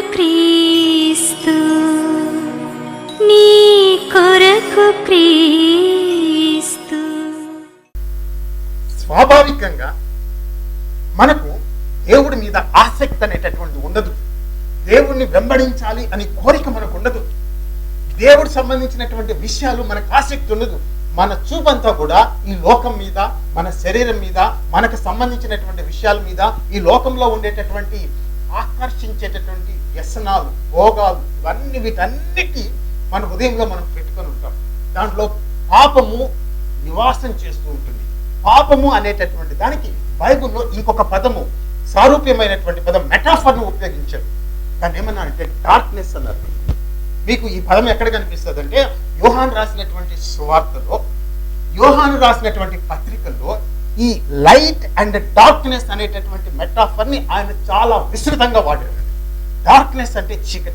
క్రీస్తు నీ కొరకు క్రీస్తు. స్వాభావికంగా మనకు దేవుడి మీద ఆసక్తి అనేటటువంటి ఉండదు. దేవుణ్ణి వెంబడించాలి అని కోరిక మనకు ఉండదు. దేవుడు సంబంధించినటువంటి విషయాలు మనకు ఆసక్తి ఉండదు. మన చూపంతా కూడా ఈ లోకం మీద మన శరీరం మీద మనకు సంబంధించినటువంటి విషయాల మీద ఈ లోకంలో ఉండేటటువంటి ఆకర్షించేటటువంటి వ్యసనాలు భోగాలు ఇవన్నీ వీటన్నిటి మన హృదయంలో మనం పెట్టుకొని ఉంటాం. దాంట్లో పాపము నివాసం చేస్తూ ఉంటుంది. పాపము అనేటటువంటి దానికి బైబుల్లో ఇంకొక పదము సారూప్యమైనటువంటి పదం మెటాఫర్ను ఉపయోగించారు. దాన్ని ఏమన్నా అంటే డార్క్నెస్ అన్నారు. మీకు ఈ పదం ఎక్కడ కనిపిస్తుంది అంటే యోహాన్ రాసినటువంటి సువార్తలో యోహాను రాసినటువంటి పత్రికల్లో ఈ లైట్ అండ్ డార్క్నెస్ అనేటటువంటి మెటాఫర్ని ఆయన చాలా విస్తృతంగా వాడారు. డార్క్నెస్ అంటే చీకటి.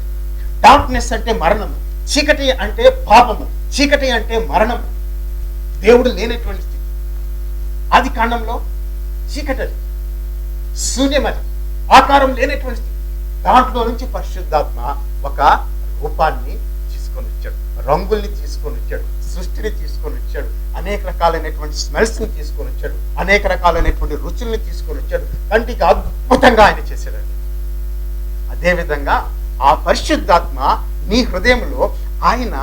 డార్క్నెస్ అంటే మరణము. చీకటి అంటే పాపము. చీకటి అంటే మరణము. దేవుడు లేనటువంటి స్థితి. ఆది కాండంలో చీకటి అది. శూన్యమది ఆకారం లేనటువంటి స్థితి. దాంట్లో నుంచి పరిశుద్ధాత్మ ఒక రూపాన్ని తీసుకొని వచ్చాడు. రంగుల్ని తీసుకొని వచ్చాడు. సృష్టిని తీసుకొని వచ్చాడు. అనేక రకాలైనటువంటి స్మెల్స్ని తీసుకొని వచ్చాడు. అనేక రకాలైనటువంటి రుచుల్ని తీసుకొని వచ్చాడు. కంటికి అద్భుతంగా ఆయన చేశాడు. అదేవిధంగా ఆ పరిశుద్ధాత్మ నీ హృదయంలో ఆయన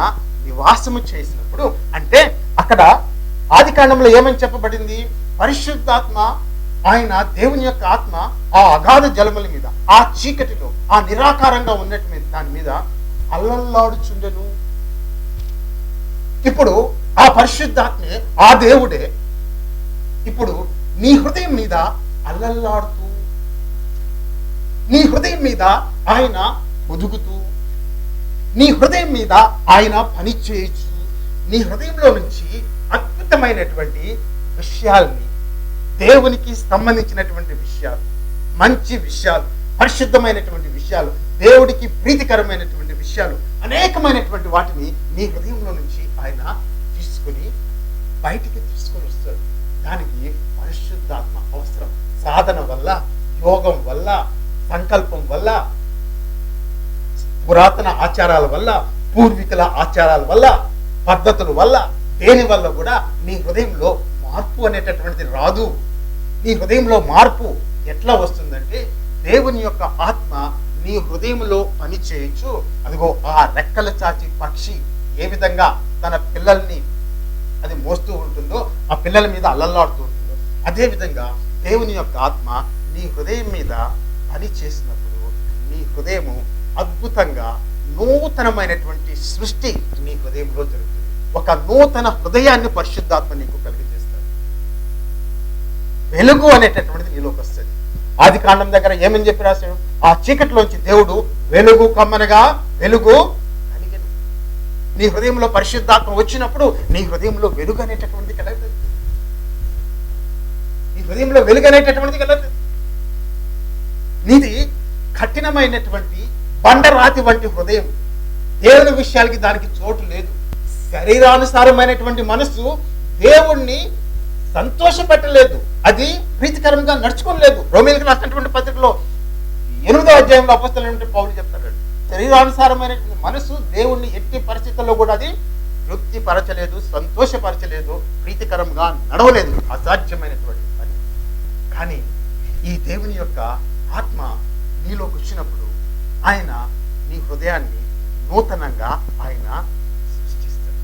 నివాసము చేసినప్పుడు అంటే అక్కడ ఆది కాండంలో ఏమని చెప్పబడింది? పరిశుద్ధాత్మ ఆయన దేవుని యొక్క ఆత్మ ఆ అగాధ జలముల మీద ఆ చీకటిలో ఆ నిరాకారంగా ఉన్నట్టు మీద దాని మీద అల్లల్లాడుచుండెను. ఇప్పుడు ఆ పరిశుద్ధాత్మే ఆ దేవుడే ఇప్పుడు నీ హృదయం మీద అల్లల్లాడుతూ నీ హృదయం మీద ఆయన బతుకుతూ నీ హృదయం మీద ఆయన పని చేయొచ్చు నీ హృదయంలో నుంచి అద్భుతమైనటువంటి విషయాల్ని దేవునికి సంబంధించినటువంటి విషయాలు మంచి విషయాలు పరిశుద్ధమైనటువంటి విషయాలు దేవుడికి ప్రీతికరమైనటువంటి విషయాలు అనేకమైనటువంటి వాటిని నీ హృదయంలో నుంచి ఆయన తీసుకుని బయటికి తీసుకొని వస్తాడు. దానికి పరిశుద్ధాత్మ అవసరం. సాధన వల్ల యోగం వల్ల సంకల్పం వల్ల పురాతన ఆచారాల వల్ల పూర్వీకుల ఆచారాల వల్ల పద్ధతుల వల్ల దేని వల్ల కూడా నీ హృదయంలో మార్పు అనేటటువంటిది రాదు. నీ హృదయంలో మార్పు ఎట్లా వస్తుందంటే దేవుని యొక్క ఆత్మ నీ హృదయంలో పని చేయొచ్చు అదిగో ఆ రెక్కల చాచి పక్షి ఏ విధంగా తన పిల్లల్ని అది మోస్తూ ఉంటుందో ఆ పిల్లల మీద అల్లల్లాడుతూ ఉంటుందో అదేవిధంగా దేవుని యొక్క ఆత్మ నీ హృదయం మీద పని చేసినప్పుడు నీ హృదయము అద్భుతంగా నూతనమైనటువంటి సృష్టి నీ హృదయంలో జరుగుతుంది. ఒక నూతన హృదయాన్ని పరిశుద్ధాత్మ నీకు కలిగజేస్తాడు. వెలుగు అనేటటువంటిది నీలోకి వస్తుంది. ఆది కాండం దగ్గర ఏమని చెప్పి రాశాడు? ఆ చీకటిలోంచి దేవుడు వెలుగు కమ్మనగా వెలుగు కలిగెను. నీ హృదయంలో పరిశుద్ధాత్మ వచ్చినప్పుడు నీ హృదయంలో వెలుగు అనేటటువంటిది కలగదు. నీ హృదయంలో వెలుగు అనేటటువంటిది కలగదు. నీది కఠినమైనటువంటి బండరాతి వంటి హృదయం. దేవుని విషయాలకి దానికి చోటు లేదు. శరీరానుసారమైనటువంటి మనస్సు దేవుణ్ణి సంతోషపెట్టలేదు. అది ప్రీతికరంగా నడుచుకోలేదు. రోమిలకు రాసినటువంటి పత్రికలో ఎనిమిదో అధ్యాయంలో అపస్తులైనటువంటి పౌరులు చెప్తాడు. శరీరానుసారమైనటువంటి మనసు దేవుణ్ణి ఎట్టి పరిస్థితుల్లో కూడా అది తృప్తిపరచలేదు సంతోషపరచలేదు ప్రీతికరంగా నడవలేదు. అసాధ్యమైనటువంటి పని. కానీ ఈ దేవుని యొక్క ఆత్మ నీలోకి వచ్చినప్పుడు ఆయన నీ హృదయాన్ని నూతనంగా ఆయన సృష్టిస్తాడు.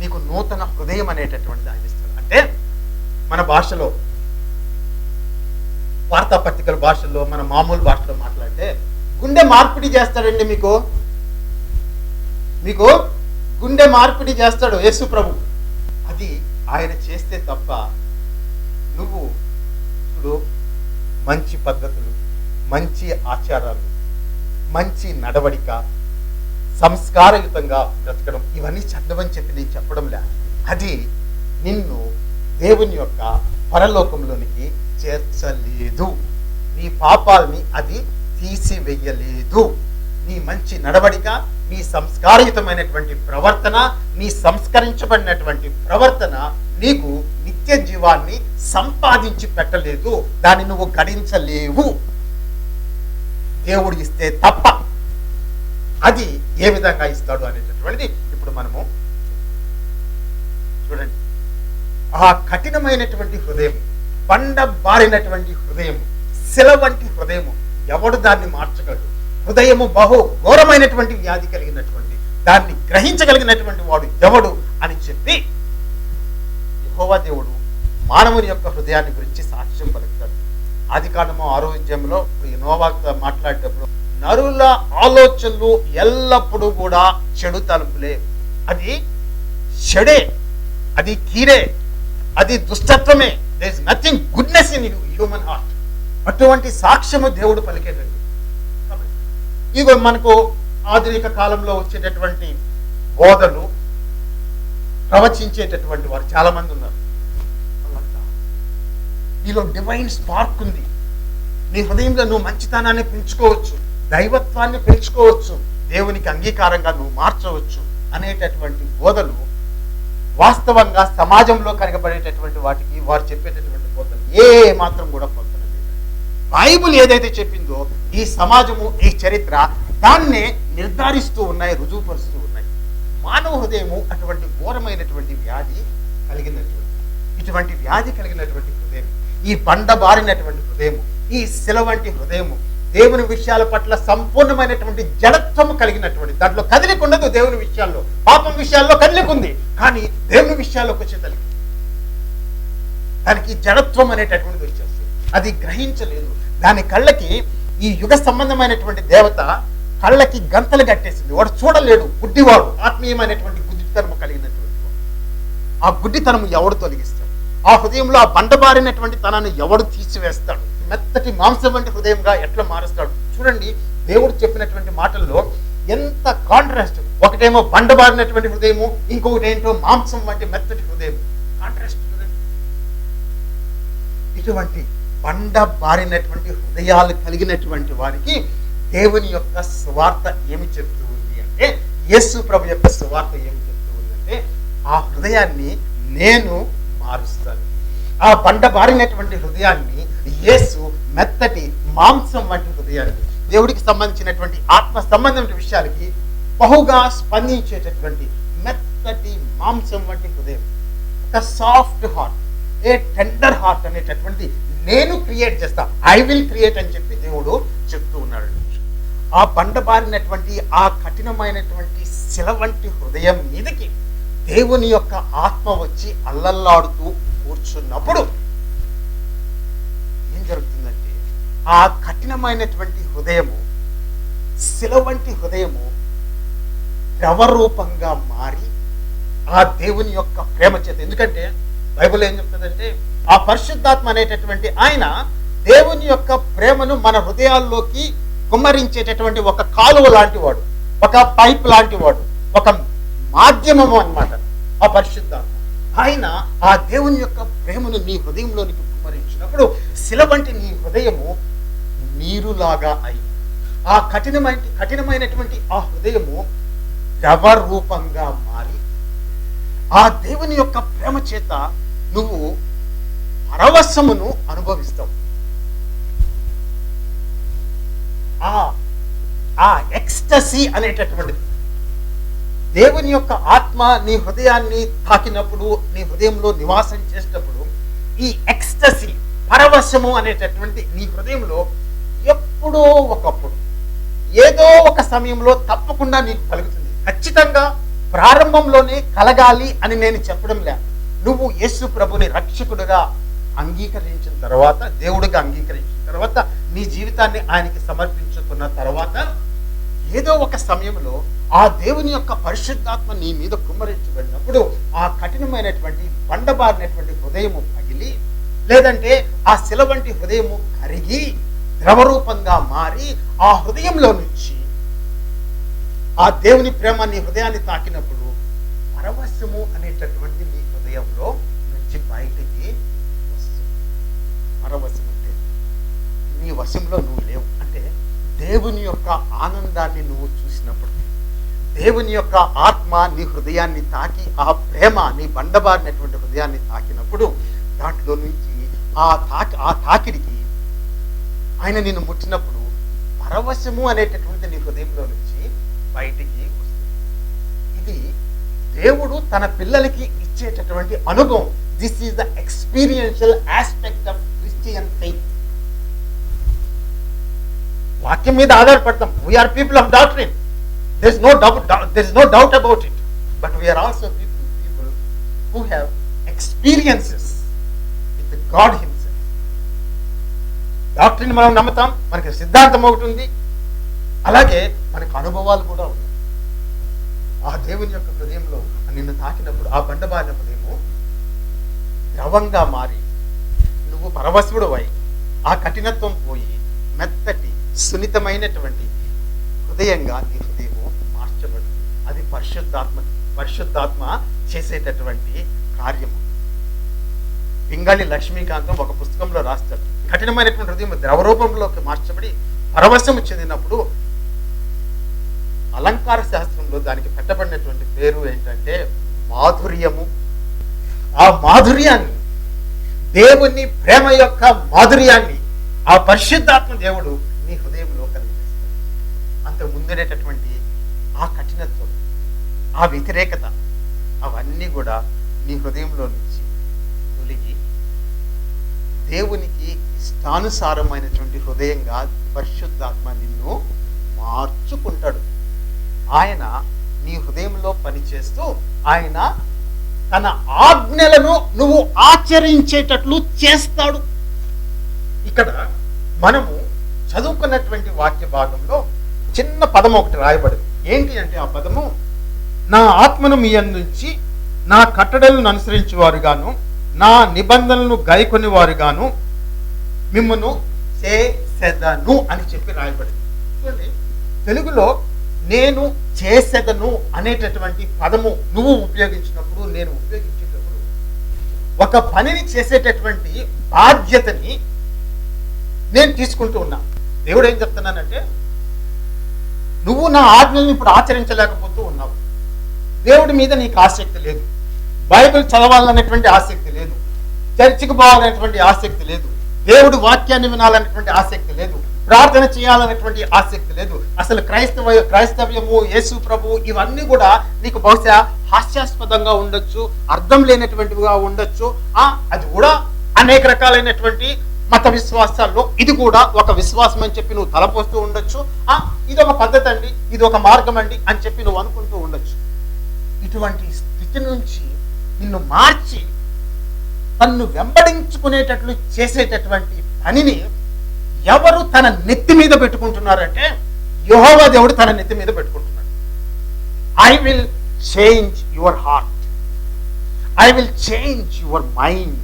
నీకు నూతన హృదయం అనేటటువంటిది ఆయన ఇస్తాడు. అంటే మన భాషలో వార్తాపత్రికల భాషల్లో మన మామూలు భాషలో మాట్లాడితే గుండె మార్పిడి చేస్తాడండి మీకు. మీకు గుండె మార్పిడి చేస్తాడు యేసు ప్రభు. అది ఆయన చేస్తే తప్ప నువ్వు ఇప్పుడు మంచి పద్ధతులు మంచి ఆచారాలు మంచి నడవడిక సంస్కారయుతంగా బ్రతకడం ఇవన్నీ చదవని చెప్పి నేను చెప్పడం లే అది నిన్ను దేవుని యొక్క పరలోకంలోనికి చేర్చలేదు. నీ పాపాలని అది తీసివేయలేదు. నీ మంచి నడవడిక నీ సంస్కారయుతమైనటువంటి ప్రవర్తన నీ సంస్కరించబడినటువంటి ప్రవర్తన నీకు నిత్య జీవాన్ని సంపాదించి పెట్టలేదు. దాన్ని నువ్వు గడించలేవు. దేవుడు ఇస్తే తప్ప అది ఏ విధంగా ఇస్తాడు అనేటటువంటిది ఇప్పుడు మనము చూడండి. ఆ కఠినమైనటువంటి హృదయం బండ బారినటువంటి హృదయం శిల వంటి హృదయము ఎవడు దాన్ని మార్చగలడు? హృదయము బహు ఘోరమైనటువంటి వ్యాధి కలిగినటువంటి దాన్ని గ్రహించగలిగినటువంటి వాడు ఎవడు అని చెప్పి యహోవా దేవుడు మానవుని యొక్క హృదయాన్ని గురించి సాక్ష్యం పలుకుతాడు. ఆది కాండము ఆరోగ్యంలో ఇనోవాతో మాట్లాడేటప్పుడు నరుల ఆలోచనలు ఎల్లప్పుడూ కూడా చెడు తలుపులే. అది చెడే అది కీరే అది దుష్టత్వమే. There is nothing goodness in human heart అటువంటి సాక్ష్యము దేవుడు పలికేటండి ఇవి మనకు ఆధునిక కాలంలో వచ్చేటటువంటి బోధలు ప్రవచించేటటువంటి వారు చాలా మంది ఉన్నారు. నీలో డివైన్ స్పార్క్ ఉంది. నీ హృదయంలో నువ్వు మంచితనాన్ని పెంచుకోవచ్చు. దైవత్వాన్ని పెంచుకోవచ్చు. దేవునికి అంగీకారంగా నువ్వు మార్చవచ్చు అనేటటువంటి బోధలు వాస్తవంగా సమాజంలో కనగబడేటటువంటి వాటికి వారు చెప్పేటటువంటి బోధలు ఏ మాత్రం కూడా పొందలేదు. బైబుల్ ఏదైతే చెప్పిందో ఈ సమాజము ఈ చరిత్ర దాన్నే నిర్ధారిస్తూ ఉన్నాయి రుజువుపరుస్తూ మానవ హృదయము అటువంటి ఘోరమైనటువంటి వ్యాధి కలిగినటువంటి ఇటువంటి వ్యాధి కలిగినటువంటి హృదయం. ఈ బండబారినటువంటి హృదయము ఈ శిల వంటి హృదయము దేవుని విషయాల పట్ల సంపూర్ణమైనటువంటి జడత్వము కలిగినటువంటి దాంట్లో కదిలికుండదు దేవుని విషయాల్లో. పాపం విషయాల్లో కదిలికుంది కానీ దేవుని విషయాల్లోకి వచ్చేసరికి దానికి జడత్వం అనేటటువంటిది వచ్చేస్తుంది. అది గ్రహించలేదు. దాని కళ్ళకి ఈ యుగ సంబంధమైనటువంటి దేవత కళ్ళకి గంతలు కట్టేసింది. వాడు చూడలేడు. గుడ్డివాడు. ఆత్మీయమైనటువంటి గుడ్డితనము కలిగినటువంటి వాడు. ఆ గుడ్డితనము ఎవడు తొలగిస్తాడు? ఆ హృదయంలో ఆ బండబారినటువంటి తనాన్ని ఎవడు తీసివేస్తాడు? మెత్తటి మాంసం వంటి హృదయంగా ఎట్లా మారుస్తాడు? చూడండి దేవుడు చెప్పినటువంటి మాటల్లో ఎంత కాంట్రాస్ట్ ఒకటేమో బండబారినటువంటి హృదయము ఇంకొకటి ఏంటో మాంసం వంటి మెత్తటి హృదయం కాంట్రాస్ట్ చూడండి. ఇటువంటి బండ బారినటువంటి హృదయాలు కలిగినటువంటి వారికి దేవుని యొక్క స్వార్థ ఏమి చెప్తూ ఉంది అంటే యేసు ప్రభు యొక్క స్వార్థ ఏమి చెప్తూ ఉంది అంటే ఆ హృదయాన్ని నేను మారుస్తాను. ఆ బండ బారినటువంటి హృదయాన్ని యేసు మెత్తటి మాంసం వంటి హృదయాన్ని దేవుడికి సంబంధించినటువంటి ఆత్మ సంబంధమైన విషయాలకి బహుగా స్పందించేటటువంటి మెత్తటి మాంసం వంటి హృదయం. ఒక soft heart a tender heart అనేటటువంటి నేను క్రియేట్ చేస్తా ఐ విల్ క్రియేట్ అని చెప్పి దేవుడు చెప్తూ ఉన్నాడు. ఆ బండబారినటువంటి ఆ కఠినమైనటువంటి శిల వంటి హృదయం మీదకి దేవుని యొక్క ఆత్మ వచ్చి అల్లల్లాడుతూ కూర్చున్నప్పుడు ఏం జరుగుతుందంటే ఆ కఠినమైనటువంటి హృదయము శిల వంటి హృదయము ద్రవరూపంగా మారి ఆ దేవుని యొక్క ప్రేమ చేత. ఎందుకంటే బైబిల్ ఏం చెప్తుందంటే ఆ పరిశుద్ధాత్మ అనేటటువంటి ఆయన దేవుని యొక్క ప్రేమను మన హృదయాల్లోకి కుమ్మరించేటటువంటి ఒక కాలువ లాంటి వాడు ఒక పైప్ లాంటి వాడు ఒక మాధ్యమము అన్నమాట ఆ పరిశుద్ధాత్మ. ఆయన ఆ దేవుని యొక్క ప్రేమను నీ హృదయంలోనికి కుమ్మరించినప్పుడు శిల వంటి నీ హృదయము నీరులాగా అయి ఆ కఠినమైన కఠినమైనటువంటి ఆ హృదయము ద్రవ రూపంగా మారి ఆ దేవుని యొక్క ప్రేమ చేత నువ్వు పరవశమును అనుభవిస్తావు. ఆ ఆ ఎక్స్టసీ అనేటటువంటిది. దేవుని యొక్క ఆత్మ నీ హృదయాన్ని తాకినప్పుడు నీ హృదయంలో నివాసం చేసినప్పుడు ఈ ఎక్స్టసీ పరవశము అనేటటువంటి నీ హృదయంలో ఎప్పుడో ఒకప్పుడు ఏదో ఒక సమయంలో తప్పకుండా నీకు కలుగుతుంది. ఖచ్చితంగా ప్రారంభంలోనే కలగాలి అని నేను చెప్పడం లే. నువ్వు యేసు ప్రభుని రక్షకుడుగా అంగీకరించిన తర్వాత దేవుడిగా అంగీకరించిన తర్వాత నీ జీవితాన్ని ఆయనకి సమర్పించుకున్న తర్వాత ఏదో ఒక సమయంలో ఆ దేవుని యొక్క పరిశుద్ధాత్మ నీ మీద కుమ్మరించబడినప్పుడు ఆ కఠినమైనటువంటి బండబారినటువంటి హృదయము పగిలి లేదంటే ఆ శిల వంటి హృదయము కరిగి ద్రవరూపంగా మారి ఆ హృదయంలో నుంచి ఆ దేవుని ప్రేమ నీ హృదయాన్ని తాకినప్పుడు పరవశము అనేటటువంటి నీ హృదయంలో నుంచి బయటికి వస్తుంది. పరవశం అంటే నీ వశంలో నువ్వు లేవు. దేవుని యొక్క ఆనందాన్ని నువ్వు చూసినప్పుడు దేవుని యొక్క ఆత్మ నీ హృదయాన్ని తాకి ఆ ప్రేమ నీ బండబారినటువంటి హృదయాన్ని తాకినప్పుడు దాంట్లో నుంచి ఆ తాకి ఆ తాకిడికి ఆయన నిన్ను ముట్టినప్పుడు పరవశము అనేటటువంటి నీ హృదయంలో నుంచి బయటికి వస్తుంది. ఇది దేవుడు తన పిల్లలకి ఇచ్చేటటువంటి అనుభవం. This is the experiential aspect of Christian faith వాక్యం మీద ఆధారపడతాం. We are people of doctrine there is no doubt there is no doubt about it but we are also people people who have experiences with God himself డాక్టరీని మనం నమ్ముతాం మనకి సిద్ధాంతం ఒకటి ఉంది. అలాగే మనకు అనుభవాలు కూడా ఉన్నాయి. ఆ దేవుని యొక్క హృదయంలో నిన్ను తాకినప్పుడు ఆ బండబారిన హృదయము ద్రవంగా మారి నువ్వు పరవశుడు అయి ఆ కఠినత్వం పోయి మెత్తటి సున్నితమైనటువంటి హృదయంగా నీ హృదయము మార్చబడుతుంది. అది పరిశుద్ధాత్మ పరిశుద్ధాత్మ చేసేటటువంటి కార్యము. పింగళి లక్ష్మీకాంతం ఒక పుస్తకంలో రాస్తాడు. కఠినమైనటువంటి హృదయం ద్రవరూపంలోకి మార్చబడి పరవశము చెందినప్పుడు అలంకార శాస్త్రంలో దానికి పెట్టబడినటువంటి పేరు ఏంటంటే మాధుర్యము. ఆ మాధుర్యాన్ని దేవుని ప్రేమ యొక్క మాధుర్యాన్ని ఆ పరిశుద్ధాత్మ దేవుడు అంత ఆ కఠినత్వం ఆ వ్యతిరేకత అవన్నీ కూడా నీ హృదయంలో నుంచి తొలగి దేవునికి ఇష్టానుసారమైనటువంటి హృదయంగా పరిశుద్ధాత్మ నిన్ను మార్చుకుంటాడు. ఆయన నీ హృదయంలో పనిచేస్తూ ఆయన తన ఆజ్ఞలను నువ్వు ఆచరించేటట్లు చేస్తాడు. ఇక్కడ మనము చదువుకున్నటువంటి వాక్య భాగంలో చిన్న పదం ఒకటి రాయబడింది. ఏంటి అంటే ఆ పదము? నా ఆత్మను మీ నుంచి నా కట్టడలను అనుసరించి వారుగాను నా నిబంధనలను గైకొని వారుగాను మిమ్మను చేసెదను అని చెప్పి రాయబడింది. చూడండి తెలుగులో నేను చేసెదను అనేటటువంటి పదము నువ్వు ఉపయోగించినప్పుడు నేను ఉపయోగించేటప్పుడు ఒక పనిని చేసేటటువంటి బాధ్యతని నేను తీసుకుంటూ ఉన్నా. దేవుడు ఏం చెప్తున్నానంటే నువ్వు నా ఆజ్ఞలను ఇప్పుడు ఆచరించలేకపోతూ ఉన్నావు. దేవుడి మీద నీకు ఆసక్తి లేదు. బైబిల్ చదవాలనేటువంటి ఆసక్తి లేదు. చర్చికి పోవాలనేటువంటి ఆసక్తి లేదు. దేవుడి వాక్యాన్ని వినాలనేటువంటి ఆసక్తి లేదు. ప్రార్థన చేయాలనేటువంటి ఆసక్తి లేదు. అసలు క్రైస్తవ క్రైస్తవ్యము యేసు ప్రభు ఇవన్నీ కూడా నీకు బహుశా హాస్యాస్పదంగా ఉండొచ్చు అర్థం లేనటువంటివిగా ఉండొచ్చు. ఆ అది కూడా అనేక రకాలైనటువంటి మత విశ్వాసాల్లో ఇది కూడా ఒక విశ్వాసం అని చెప్పి నువ్వు తలపోస్తూ ఉండొచ్చు. ఆ ఇది ఒక పద్ధతి అండి ఇది ఒక మార్గం అండి అని చెప్పి నువ్వు అనుకుంటూ ఉండొచ్చు. ఇటువంటి స్థితి నుంచి నిన్ను మార్చి తన్ను వెంబడించుకునేటట్లు చేసేటటువంటి పనిని ఎవరు తన నెత్తి మీద పెట్టుకుంటున్నారంటే యెహోవా దేవుడు తన నెత్తి మీద పెట్టుకుంటున్నాడు. I will change your heart I will change your mind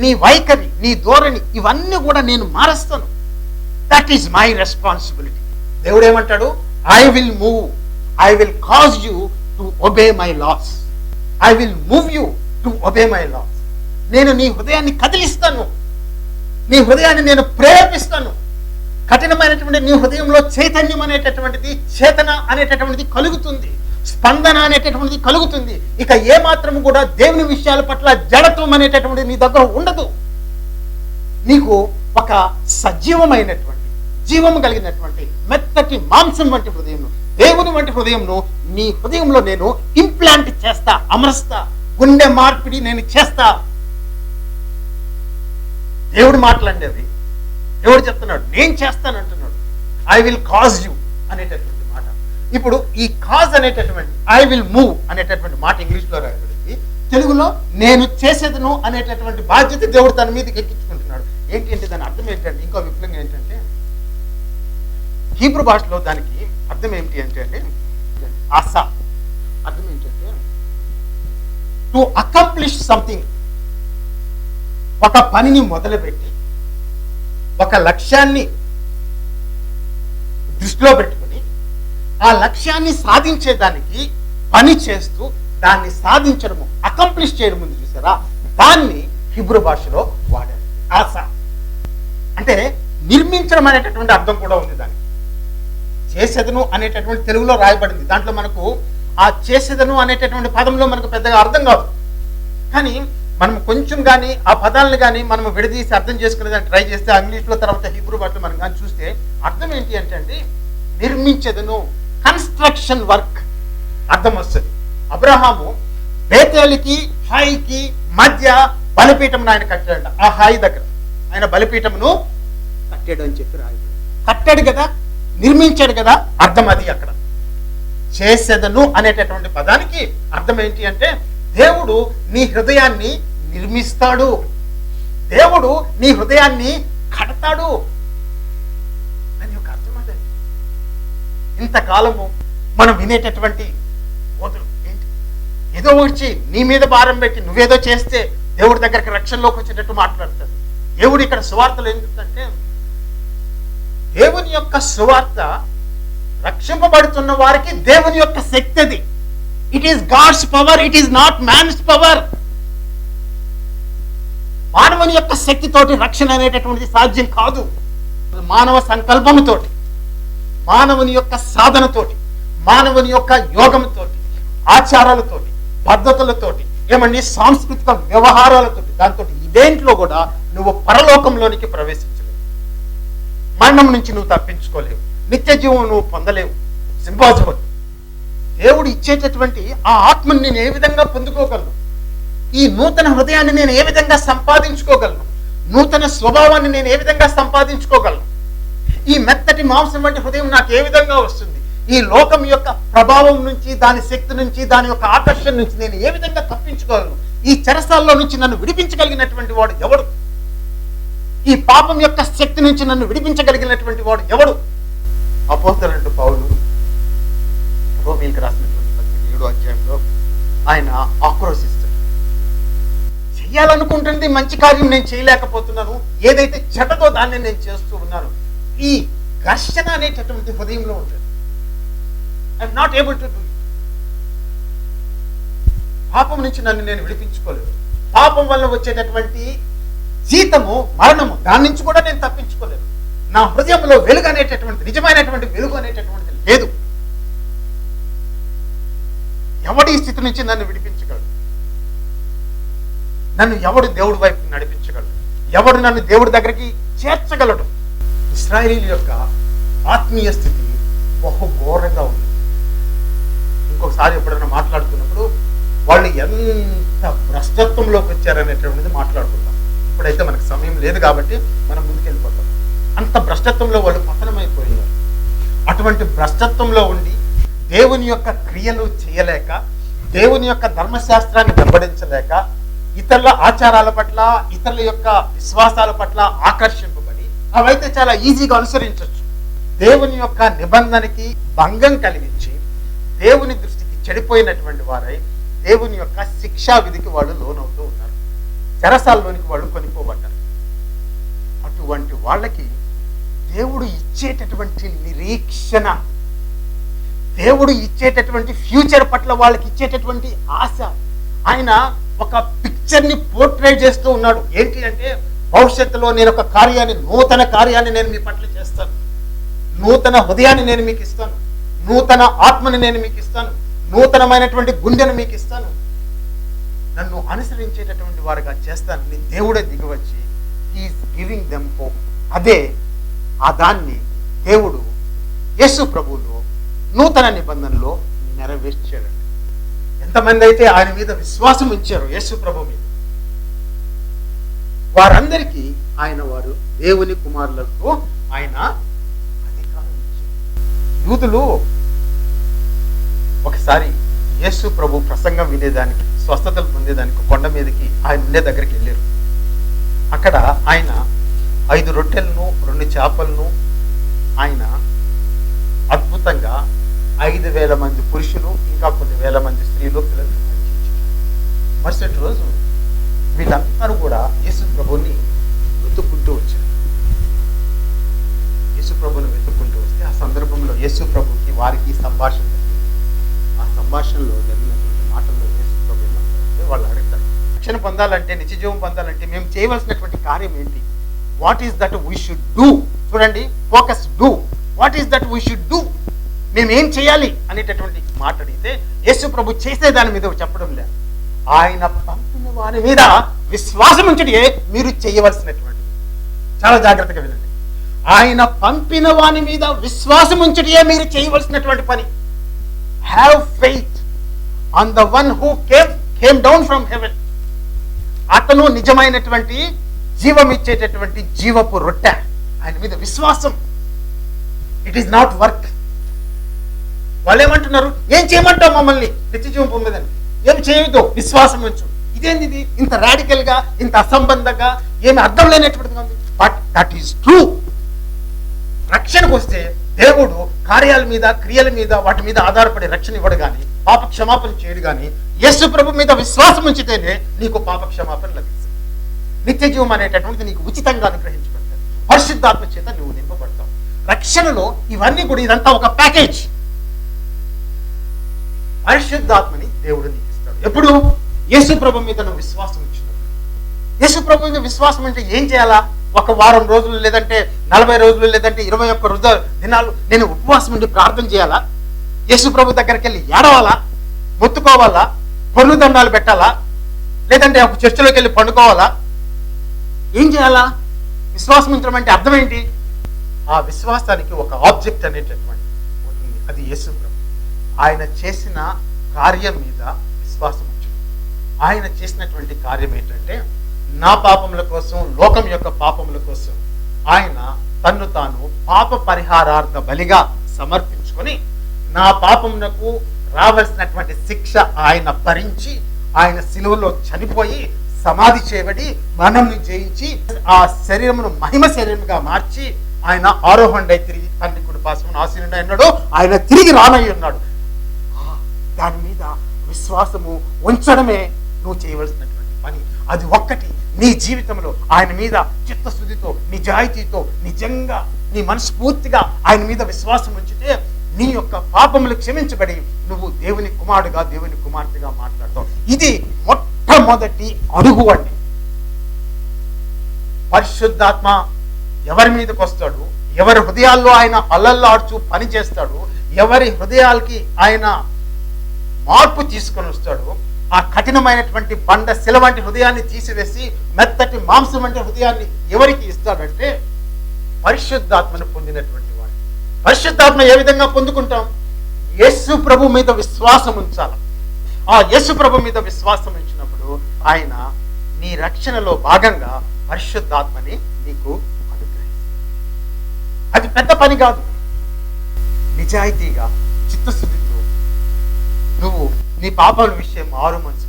నీ వైఖరి నీ ధోరణి ఇవన్నీ కూడా నేను మారుస్తాను. దట్ ఈస్ మై రెస్పాన్సిబిలిటీ దేవుడు ఏమంటాడు I will move I will cause you to obey my laws I will move you to obey my laws నేను నీ హృదయాన్ని కదిలిస్తాను. నీ హృదయాన్ని నేను ప్రేరేపిస్తాను. కఠినమైనటువంటి నీ హృదయంలో చైతన్యం అనేటటువంటిది చేతన అనేటటువంటిది కలుగుతుంది. స్పందన అనేటటువంటిది కలుగుతుంది. ఇక ఏ మాత్రం కూడా దేవుని విషయాల పట్ల జడత్వం అనేటటువంటిది నీ దగ్గర ఉండదు. నీకు ఒక సజీవమైనటువంటి జీవము కలిగినటువంటి మెత్తటి మాంసం వంటి హృదయం దేవుని వంటి హృదయంను నీ హృదయంలో నేను ఇంప్లాంట్ చేస్తా అమరుస్తా గుండె మార్పిడి నేను చేస్తా. దేవుడు మాట్లాడేది దేవుడు చెప్తున్నాడు నేను చేస్తానంటున్నాడు ఐ విల్ కాజ్ యూ అనేటటువంటి ఇప్పుడు ఈ కాజ్ అనేటటువంటి ఐ విల్ మూవ్ అనేటటువంటి మాట ఇంగ్లీష్లో రాయబడింది. తెలుగులో నేను చేసేదను అనేటటువంటి బాధ్యత దేవుడు తన మీదకి ఎక్కించుకుంటున్నాడు. ఏంటి అంటే దాని అర్థం ఏంటంటే ఇంకో విప్లవం ఏంటంటే హీబ్రూ భాషలో దానికి అర్థం ఏంటి అంటే అండి ఆశ. అర్థం ఏంటంటే టు అకంప్లిష్ సంథింగ్ ఒక పనిని మొదలుపెట్టి ఒక లక్ష్యాన్ని దృష్టిలో పెట్టి ఆ లక్ష్యాన్ని సాధించేదానికి పని చేస్తూ దాన్ని సాధించడము అకంప్లిష్ చేయడం ఉంది చూసారా? దాన్ని హిబ్రూ భాషలో వాడారు. ఆశ. అంటే నిర్మించడం అనేటటువంటి అర్థం కూడా ఉంది దానికి. చేసేదను అనేటటువంటి తెలుగులో రాయబడింది. దాంట్లో మనకు ఆ చేసేదను అనేటటువంటి పదంలో మనకు పెద్దగా అర్థం కాదు. కానీ మనం కొంచెం కానీ ఆ పదాలను కానీ మనం విడదీసి అర్థం చేసుకునేదాన్ని ట్రై చేస్తే ఇంగ్లీష్లో తర్వాత హిబ్రూ భాషలో మనం కానీ చూస్తే చూస్తే అర్థం ఏంటి అంటే అండి నిర్మించదను కన్స్ట్రక్షన్ వర్క్ అర్థం వస్తుంది అబ్రహాము బేతేలికి హాయికి మధ్య బలిపీఠం ఆయన కట్టాడు ఆ హాయి దగ్గర. ఆయన బలిపీఠమును కట్టాడు అని చెప్పి రాయబడి కట్టాడు కదా నిర్మించాడు కదా అర్థం అది అక్కడ. చేసేదను అనేటటువంటి పదానికి అర్థం ఏంటి అంటే దేవుడు నీ హృదయాన్ని నిర్మిస్తాడు. దేవుడు నీ హృదయాన్ని కడతాడు అని ఒక అర్థం అదండి ఇంతకాలము మనం వినేటటువంటి బోధలు ఏంటి? ఏదో వచ్చి నీ మీద భారం పెట్టి నువ్వేదో చేస్తే దేవుడి దగ్గరికి రక్షణలోకి వచ్చేటట్టు మాట్లాడతాడు. దేవుడు ఇక్కడ సువార్తలు ఏంటంటే దేవుని యొక్క సువార్త రక్షింపబడుతున్న వారికి దేవుని యొక్క శక్తి అది. It is God's power it is not man's power మానవుని యొక్క శక్తితోటి రక్షణ అనేటటువంటిది సాధ్యం కాదు. మానవ సంకల్పముతోటి. మానవుని యొక్క సాధనతోటి మానవుని యొక్క యోగంతోటి ఆచారాలతోటి పద్ధతులతోటి ఏమండి సాంస్కృతిక వ్యవహారాలతోటి దాంతో ఇదేంట్లో కూడా నువ్వు పరలోకంలోనికి ప్రవేశించలేవు. మరణం నుంచి నువ్వు తప్పించుకోలేవు. నిత్య జీవం నువ్వు పొందలేవు. సింపాసిబుల్ దేవుడు ఇచ్చేటటువంటి ఆ ఆత్మని నేను ఏ విధంగా పొందుకోగలను? ఈ నూతన హృదయాన్ని నేను ఏ విధంగా సంపాదించుకోగలను? నూతన స్వభావాన్ని నేను ఏ విధంగా సంపాదించుకోగలను? ఈ మెత్తటి మాంసం వంటి హృదయం నాకు ఏ విధంగా వస్తుంది? ఈ లోకం యొక్క ప్రభావం నుంచి దాని శక్తి నుంచి దాని యొక్క ఆకర్షణ నుంచి నేను ఏ విధంగా తప్పించుకోగలను? ఈ చెరసాల్లో నుంచి నన్ను విడిపించగలిగినటువంటి వాడు ఎవడు? ఈ పాపం యొక్క శక్తి నుంచి నన్ను విడిపించగలిగినటువంటి వాడు ఎవడు? అపోతలంటూ పౌలు రోమిల్కి రాసినటువంటి పత్రిక ఏడో అధ్యాయంలో ఆయన ఆక్రోశిస్తాడు. చెయ్యాలనుకుంటుంది మంచి కార్యం నేను చేయలేకపోతున్నాను. ఏదైతే చెడ్డదో దాన్ని నేను చేస్తూ ఉన్నాను. ఈ ఘర్షణ అనేటటువంటి హృదయంలో ఉంటుంది. I'm not able to do పాపం నుంచి నన్ను నేను విడిపించుకోలేదు. పాపం వల్ల వచ్చేటటువంటి జీతము మరణము దాని నుంచి కూడా నేను తప్పించుకోలేను నా హృదయంలో వెలుగు అనేటటువంటి నిజమైనటువంటి వెలుగు అనేటటువంటిది లేదు. ఎవడి స్థితి నుంచి నన్ను విడిపించగలడు? నన్ను ఎవడు దేవుడి వైపు నడిపించగలడు? ఎవడు నన్ను దేవుడి దగ్గరికి చేర్చగలడు? ఇస్రాయేలీల యొక్క ఆత్మీయ స్థితి బహు ఘోరంగా ఉంది. ఇంకొకసారి ఎప్పుడైనా మాట్లాడుతున్నప్పుడు వాళ్ళు ఎంత భ్రష్టత్వంలోకి వచ్చారనేటువంటిది మాట్లాడుకుంటాం. ఇప్పుడైతే మనకు సమయం లేదు కాబట్టి మనం ముందుకెళ్ళిపోతాం. అంత భ్రష్టత్వంలో వాళ్ళు పతనమైపోయారు. అటువంటి భ్రష్టత్వంలో ఉండి దేవుని యొక్క క్రియలు చేయలేక దేవుని యొక్క ధర్మశాస్త్రాన్ని వెంబడించలేక ఇతరుల ఆచారాల పట్ల ఇతరుల యొక్క విశ్వాసాల పట్ల ఆకర్షింపు అవైతే చాలా ఈజీగా అనుసరించవచ్చు దేవుని యొక్క నిబంధనకి భంగం కలిగించి దేవుని దృష్టికి చెడిపోయినటువంటి వారై దేవుని యొక్క శిక్షా విధికి వాళ్ళు లోనవుతూ ఉన్నారు. చెరసాల్లోనికి వాళ్ళు కొనిపోబడ్డారు. అటువంటి వాళ్ళకి దేవుడు ఇచ్చేటటువంటి నిరీక్షణ దేవుడు ఇచ్చేటటువంటి ఫ్యూచర్ పట్ల వాళ్ళకి ఇచ్చేటటువంటి ఆశ. ఆయన ఒక పిక్చర్ని పోర్ట్రేట్ చేస్తూ ఉన్నాడు. ఏంటి అంటే భవిష్యత్తులో నేను ఒక కార్యాన్ని నూతన కార్యాన్ని నేను మీ పట్ల చేస్తాను. నూతన హృదయాన్ని నేను మీకు ఇస్తాను. నూతన ఆత్మని నేను మీకు ఇస్తాను. నూతనమైనటువంటి గుండెను మీకు ఇస్తాను. నన్ను అనుసరించేటటువంటి వారుగా చేస్తాను. నీ దేవుడే దిగివచ్చి ఈజ్ గివింగ్ దెమ్ హోప్ అదే ఆ దాన్ని దేవుడు యేసు ప్రభువులో నూతన నిబంధనలో నెరవేర్చాడు. ఎంతమంది అయితే ఆయన మీద విశ్వాసం ఉంచారు యేసు ప్రభు మీద. వారందరికీ ఆయన వారు దేవుని కుమారులకు ఆయన అధికారం ఇచ్చారు. యూదులు ఒకసారి యేసు ప్రభు ప్రసంగం వినేదానికి స్వస్థతలు పొందేదానికి కొండ మీదకి ఆయన ఉండే దగ్గరికి వెళ్ళారు. అక్కడ ఆయన ఐదు రొట్టెలను రెండు చేపలను ఆయన అద్భుతంగా ఐదు వేల మంది పురుషులు ఇంకా కొన్ని వేల మంది స్త్రీలు పిల్లలు మరుసటి రోజు వీళ్ళందరూ కూడా యేసు ప్రభుని వెతుక్కుంటూ వచ్చారు. యేసు ప్రభుని వెతుక్కుంటూ వస్తే ఆ సందర్భంలో యేసు ప్రభుకి వారికి సంభాషణ జరిగింది. ఆ సంభాషణలో జరిగినటువంటి మాటల్లో యేసు ప్రభు ఏమంటారంటే వాళ్ళు అడుగుతారు రక్షణ పొందాలంటే నిత్యజీవం పొందాలంటే మేము చేయవలసినటువంటి కార్యం ఏంటి? What is that we should do చూడండి focus do what is that we should do మేము ఏం చేయాలి అనేటటువంటి మాట అడిగితే యేసు ప్రభు చేసే దాని మీద చెప్పడం లేదు. ఆయన పంపిన వారి మీద విశ్వాసం ఉంచుటే మీరు చేయవలసినటువంటి చాలా జాగ్రత్తగా వినండి. ఆయన పంపిన వాని మీద విశ్వాసం ఉంచుటే మీరు చేయవలసినటువంటి పని. Have faith on the one who came came down from heaven అతను నిజమైనటువంటి జీవం ఇచ్చేటటువంటి జీవపు రొట్టె. ఆయన మీద విశ్వాసం. ఇట్ ఈస్ నాట్ వర్క్ వాళ్ళు ఏమంటున్నారు? ఏం చేయమంటావు మమ్మల్ని? నిత్య జీవం పొందదని ఏం చేయదు విశ్వాసం ఉంచు. ఇదేంది ఇది ఇంత రాడికల్గా ఇంత అసంబంధంగా ఏమి అర్థం లేనటువంటిది ఉంది బట్ దట్ ఈస్ ట్రూ రక్షణకు వస్తే దేవుడు కార్యాల మీద క్రియల మీద వాటి మీద ఆధారపడి రక్షణ ఇవ్వడు కానీ పాప క్షమాపణ చేయడు కానీ యేసు ప్రభు మీద విశ్వాసం ఉంచితేనే నీకు పాప క్షమాపణ లభిస్తుంది. నిత్య జీవం అనేటటువంటిది నీకు ఉచితంగా అనుగ్రహించబడతాయి పరిశుద్ధాత్మ చేత నువ్వు నింపబడతావు. రక్షణలో ఇవన్నీ కూడా ఇదంతా ఒక ప్యాకేజ్. పరిశుద్ధాత్మని దేవుడు నీకు ఎప్పుడు? యేసు ప్రభు మీద నువ్వు విశ్వాసం ఇచ్చినప్పుడు యేసు ప్రభు మీద విశ్వాసం అంటే ఏం చేయాలా? ఒక వారం రోజులు లేదంటే నలభై రోజులు లేదంటే ఇరవై ఒక్క రోజు దినాలు నేను ఉపవాసం ఉండి ప్రార్థన చేయాలా? యేసు ప్రభు దగ్గరికి వెళ్ళి ఏడవాలా? మొత్తుకోవాలా? పన్ను దండాలు పెట్టాలా? లేదంటే ఒక చర్చలోకి వెళ్ళి పండుకోవాలా? ఏం చేయాలా? విశ్వాసం ఉంచడం అంటే అర్థం ఏంటి? ఆ విశ్వాసానికి ఒక ఆబ్జెక్ట్ అనేటటువంటి ఉంటుంది అది యేసు ప్రభు. ఆయన చేసిన కార్యం మీద విశ్వాసం ఉంచడం ఆయన చేసినటువంటి కార్యం ఏంటంటే నా పాపముల కోసం లోకం యొక్క పాపముల కోసం ఆయన తన్ను తాను పాప పరిహారార్థ బలిగా సమర్పించుకొని నా పాపమునకు రావలసినటువంటి శిక్ష ఆయన భరించి ఆయన సిలువలో చనిపోయి సమాధి చేయబడి మరణంని జయించి ఆ శరీరమును మహిమ శరీరంగా మార్చి ఆయన ఆరోహణై తిరిగి తండ్రి కుడి పాసమును ఆశీనుడై ఉన్నాడు. ఆయన తిరిగి రానయ్యి ఉన్నాడు. దాని మీద విశ్వాసము ఉంచడమే నువ్వు చేయవలసినటువంటి పని. అది ఒక్కటి. నీ జీవితంలో ఆయన మీద చిత్తశుద్ధితో నిజాయితీతో నిజంగా నీ మనస్ఫూర్తిగా ఆయన మీద విశ్వాసం ఉంచితే నీ యొక్క పాపములు క్షమించబడి నువ్వు దేవుని కుమారుడుగా దేవుని కుమార్తెగా మాట్లాడతావు. ఇది మొట్టమొదటి అడుగు అండి. పరిశుద్ధాత్మ ఎవరి మీదకి వస్తాడు? ఎవరి హృదయాల్లో ఆయన అల్లల్లాడుచు పని చేస్తాడు ఎవరి హృదయాలకి ఆయన మార్పు తీసుకొని వస్తాడు. ఆ కఠినమైనటువంటి బండ శిల వంటి హృదయాన్ని తీసివేసి మెత్తటి మాంసం వంటి హృదయాన్ని ఎవరికి ఇస్తాడంటే పరిశుద్ధాత్మను పొందినటువంటి వాడు. పరిశుద్ధాత్మ ఏ విధంగా పొందుకుంటాం? యేసు ప్రభు మీద విశ్వాసం ఉంచాలి. ఆ యేసు ప్రభు మీద విశ్వాసం ఉంచినప్పుడు ఆయన నీ రక్షణలో భాగంగా పరిశుద్ధాత్మని నీకు అనుగ్రహిస్తాడు. అది పెద్ద పని కాదు. నిజాయితీగా చిత్తశుద్ధి నువ్వు నీ పాపాల విషయం ఆరు మనసుకో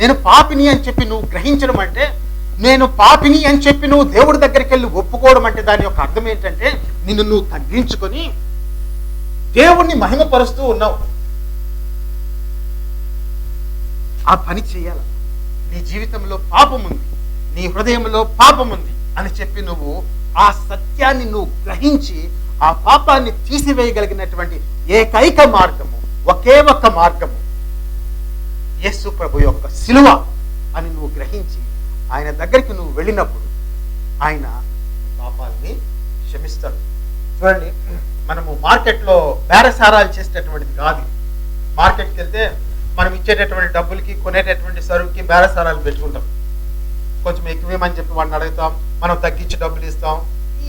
నేను పాపిని అని చెప్పి నువ్వు గ్రహించడం అంటే నేను పాపిని అని చెప్పి నువ్వు దేవుడి దగ్గరికి వెళ్ళి ఒప్పుకోవడం అంటే దాని యొక్క అర్థం ఏంటంటే నిన్ను నువ్వు తగ్గించుకొని దేవుణ్ణి మహిమపరుస్తూ ఉన్నావు. ఆ పని చేయాలి. నీ జీవితంలో పాపం ఉంది. నీ హృదయంలో పాపం ఉంది అని చెప్పి నువ్వు ఆ సత్యాన్ని నువ్వు గ్రహించి ఆ పాపాన్ని తీసివేయగలిగినటువంటి ఏకైక మార్గము ఒకే ఒక్క మార్గము. యేసు ప్రభు యొక్క శిలువ అని నువ్వు గ్రహించి ఆయన దగ్గరికి నువ్వు వెళ్ళినప్పుడు ఆయన పాపాలని క్షమిస్తాడు. చూడండి మనము మార్కెట్లో బేరసారాలు చేసేటటువంటిది కాదు. మార్కెట్కి వెళ్తే మనం ఇచ్చేటటువంటి డబ్బులకి కొనేటటువంటి సరుకుకి బేరసారాలు పెట్టుకుంటాం. కొంచెం ఎక్కువేమని చెప్పి వాడిని అడుగుతాం మనం తగ్గించి డబ్బులు ఇస్తాం.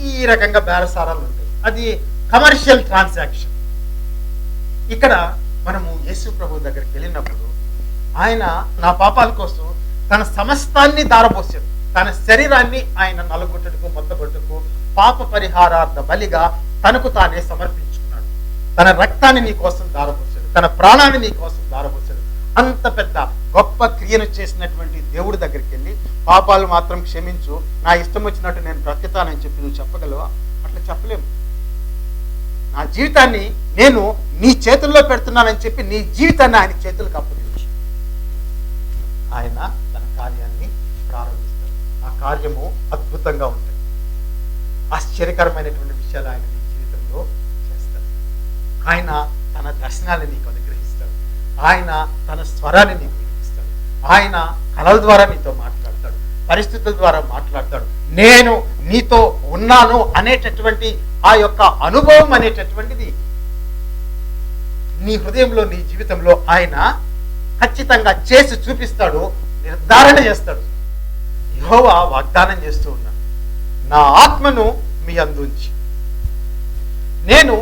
ఈ రకంగా బేరసారాలు ఉంటాయి. అది కమర్షియల్ ట్రాన్సాక్షన్. ఇక్కడ మనము యేసు ప్రభు దగ్గరికి వెళ్ళినప్పుడు ఆయన నా పాపాల కోసం తన సమస్తాన్ని దారపోసాడు. తన శరీరాన్ని ఆయన నలుగుట్టుకు మొత్తగొట్టుకు పాప పరిహారార్థ బలిగా తనకు తానే సమర్పించుకున్నాడు. తన రక్తాన్ని నీ కోసం దారపోసాడు. తన ప్రాణాన్ని నీ కోసం దారపోసాడు. అంత పెద్ద గొప్ప క్రియను చేసినటువంటి దేవుడి దగ్గరికి వెళ్ళి పాపాలు మాత్రం క్షమించు. నా ఇష్టం వచ్చినట్టు నేను బ్రతుకుతానని చెప్పి నువ్వు చెప్పగలవా? అట్లా చెప్పలేము. నా జీవితాన్ని నేను నీ చేతుల్లో పెడుతున్నానని చెప్పి నీ జీవితాన్ని ఆయన చేతులకు అప్పగించు. ఆయన తన కార్యాన్ని ప్రారంభిస్తాడు. ఆ కార్యము అద్భుతంగా ఉంటుంది. ఆశ్చర్యకరమైనటువంటి విషయాలు ఆయన నీ జీవితంలో చేస్తాడు. ఆయన తన దర్శనాన్ని నీకు అనుగ్రహిస్తాడు. ఆయన తన స్వరాన్ని నీకు వినిపిస్తాడు. ఆయన కళల ద్వారా నీతో మాట్లాడతాడు. పరిస్థితుల ద్వారా మాట్లాడతాడు. నేను నీతో ఉన్నాను అనేటటువంటి ఆ యొక్క అనుభవం అనేటటువంటిది నీ హృదయంలో నీ జీవితంలో ఆయన ఖచ్చితంగా చేసి చూపిస్తాడు నిర్ధారణ చేస్తాడు. యహోవా వాగ్దానం చేస్తూ ఉన్నాడు. నా ఆత్మను మీ అందుంచి నేను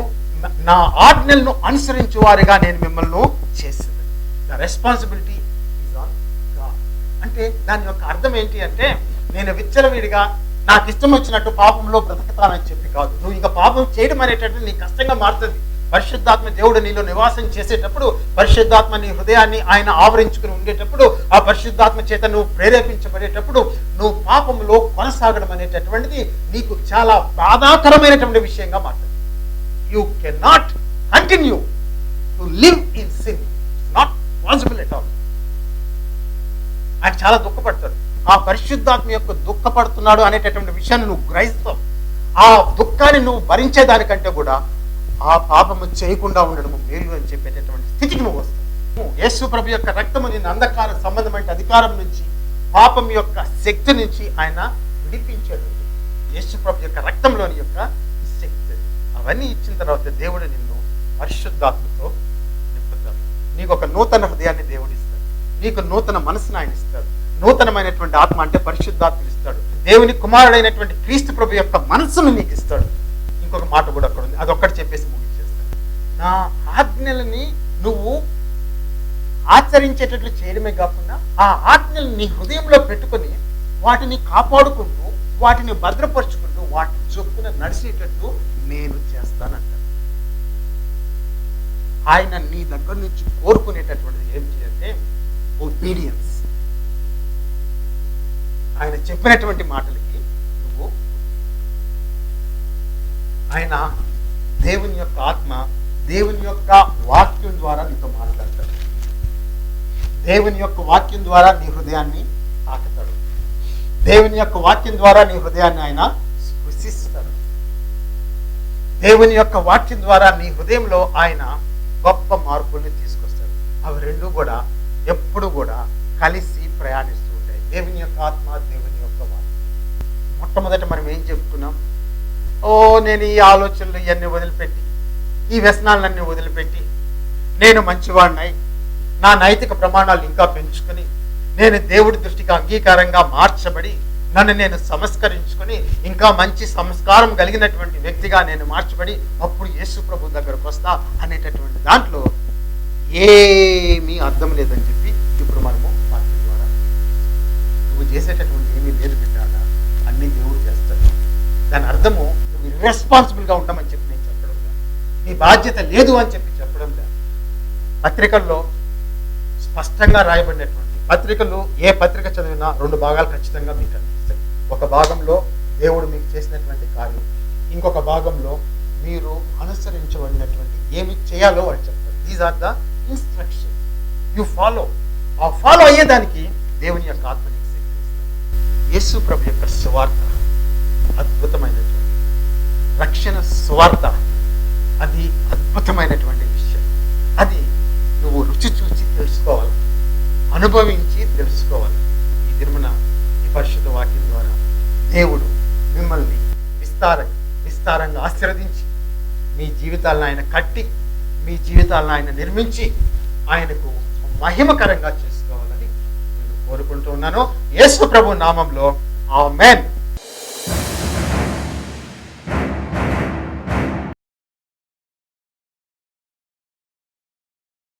నా ఆజ్ఞలను అనుసరించు వారిగా నేను మిమ్మల్ని చేసింది. The responsibility is on God అంటే దాని యొక్క అర్థం ఏంటి అంటే నేను విచ్చలవిడిగా నాకు ఇష్టం వచ్చినట్టు పాపంలో బ్రతకతానని చెప్పి కాదు. నువ్వు ఇంకా పాపం చేయడం అనేటటువంటి నీకు కష్టంగా మారుతుంది. పరిశుద్ధాత్మ దేవుడు నీలో నివాసం చేసేటప్పుడు పరిశుద్ధాత్మ నీ హృదయాన్ని ఆయన ఆవరించుకుని ఉండేటప్పుడు ఆ పరిశుద్ధాత్మ చేత నువ్వు ప్రేరేపించబడేటప్పుడు నువ్వు పాపంలో కొనసాగడం అనేటటువంటిది నీకు చాలా బాధాకరమైనటువంటి విషయంగా మారుతుంది. You can not continue to live in sin not possible at all ఆయన చాలా దుఃఖపడతాడు. ఆ పరిశుద్ధాత్మ యొక్క దుఃఖపడుతున్నాడు అనేటటువంటి విషయాన్ని నువ్వు గ్రహిస్తావు. ఆ దుఃఖాన్ని నువ్వు భరించేదానికంటే కూడా ఆ పాపము చేయకుండా ఉండడము మేలు అని చెప్పేటటువంటి స్థితికి నువ్వు వస్తావు. యేసు ప్రభు యొక్క రక్తము నిన్ను అంధకార సంబంధమైన అధికారం నుంచి పాపం యొక్క శక్తి నుంచి ఆయన విడిపించాడు. యేసు ప్రభు యొక్క రక్తంలోని యొక్క శక్తి. అవన్నీ ఇచ్చిన తర్వాత దేవుడు నిన్ను పరిశుద్ధాత్మతో నింపుతాడు. నీకు ఒక నూతన హృదయాన్ని దేవుడు ఇస్తాడు. నీకు నూతన మనసును ఆయన ఇస్తాడు. నూతనమైనటువంటి ఆత్మ అంటే పరిశుద్ధాత్మ ఇస్తాడు. దేవుని కుమారుడైనటువంటి క్రీస్తు ప్రభు యొక్క మనసును నీకు ఇస్తాడు. ఇంకొక మాట కూడా అక్కడ ఉంది. అదొక్కటి చెప్పేసి ముగించేస్తాడు నా ఆజ్ఞలని నువ్వు ఆచరించేటట్లు చేయడమే కాకుండా ఆ ఆజ్ఞలు నీ హృదయంలో పెట్టుకొని వాటిని కాపాడుకుంటూ వాటిని భద్రపరుచుకుంటూ వాటిని చొప్పున నడిచేటట్టు నేను చేస్తానంట. ఆయన నీ దగ్గర నుంచి కోరుకునేటటువంటిది ఏం అంటే ఒబీడియన్స్ ఆయన చెప్పినటువంటి మాటలకి నువ్వు ఆయన దేవుని యొక్క ఆత్మ దేవుని యొక్క వాక్యం ద్వారా నీతో మాట్లాడతాడు. దేవుని యొక్క వాక్యం ద్వారా నీ హృదయాన్ని తాకుతాడు దేవుని యొక్క వాక్యం ద్వారా నీ హృదయాన్ని ఆయన స్పృశిస్తాడు. దేవుని యొక్క వాక్యం ద్వారా నీ హృదయంలో ఆయన గొప్ప మార్పుల్ని తీసుకొస్తాడు. అవి రెండు కూడా ఎప్పుడు కూడా కలిసి ప్రయాణిస్తాడు దేవుని యొక్క ఆత్మ దేవుని యొక్క వాక్యం. మొట్టమొదట మనం ఏం చెప్పుకున్నాం? ఓ నేను ఈ ఆలోచనలు ఇవన్నీ వదిలిపెట్టి ఈ వ్యసనాలన్నీ వదిలిపెట్టి నేను మంచివాడినై నా నైతిక ప్రమాణాలు ఇంకా పెంచుకొని నేను దేవుడి దృష్టికి అంగీకారంగా మార్చబడి నన్ను నేను సంస్కరించుకొని ఇంకా మంచి సంస్కారం కలిగినటువంటి వ్యక్తిగా నేను మార్చబడి అప్పుడు యేసు ప్రభు దగ్గరకు వస్తా అనేటటువంటి దాంట్లో ఏమీ అర్థం లేదని చెప్పి ఇప్పుడు మనము నువ్వు చేసేటటువంటి ఏమీ లేదు పెట్టాడా అన్ని దేవుడు చేస్తాడు. దాని అర్థము నువ్వు ఇర్రెస్పాన్సిబుల్గా ఉంటామని చెప్పి నేను చెప్పడం నీ బాధ్యత లేదు అని చెప్పి చెప్పడం లేదు. పత్రికల్లో స్పష్టంగా రాయబడినటువంటి పత్రికలు ఏ పత్రిక చదివినా రెండు భాగాలు ఖచ్చితంగా మీకు అనిపిస్తాయి ఒక భాగంలో దేవుడు మీకు చేసినటువంటి కార్యం ఇంకొక భాగంలో మీరు అనుసరించబడినటువంటి ఏమి చేయాలో అని చెప్తారు. These are the instruction you follow ఆ ఫాలో అయ్యేదానికి దేవుని యొక్క ఆత్మ యేసు ప్రభు యొక్క సువార్త అద్భుతమైనటువంటి రక్షణ సువార్త. అది అద్భుతమైనటువంటి విషయం. అది నువ్వు రుచి చూసి తెలుసుకోవాలి. అనుభవించి తెలుసుకోవాలి. ఈ దినమున ఈ పరిశుద్ధ వాక్యం ద్వారా దేవుడు మిమ్మల్ని విస్తారంగా విస్తారంగా ఆశీర్వదించి మీ జీవితాలను ఆయన కట్టి మీ జీవితాలను ఆయన నిర్మించి ఆయనకు మహిమకరంగా చేస్తారు కోరుకుంటూ ఉన్నాను. యేసు ప్రభు నామంలో. ఆ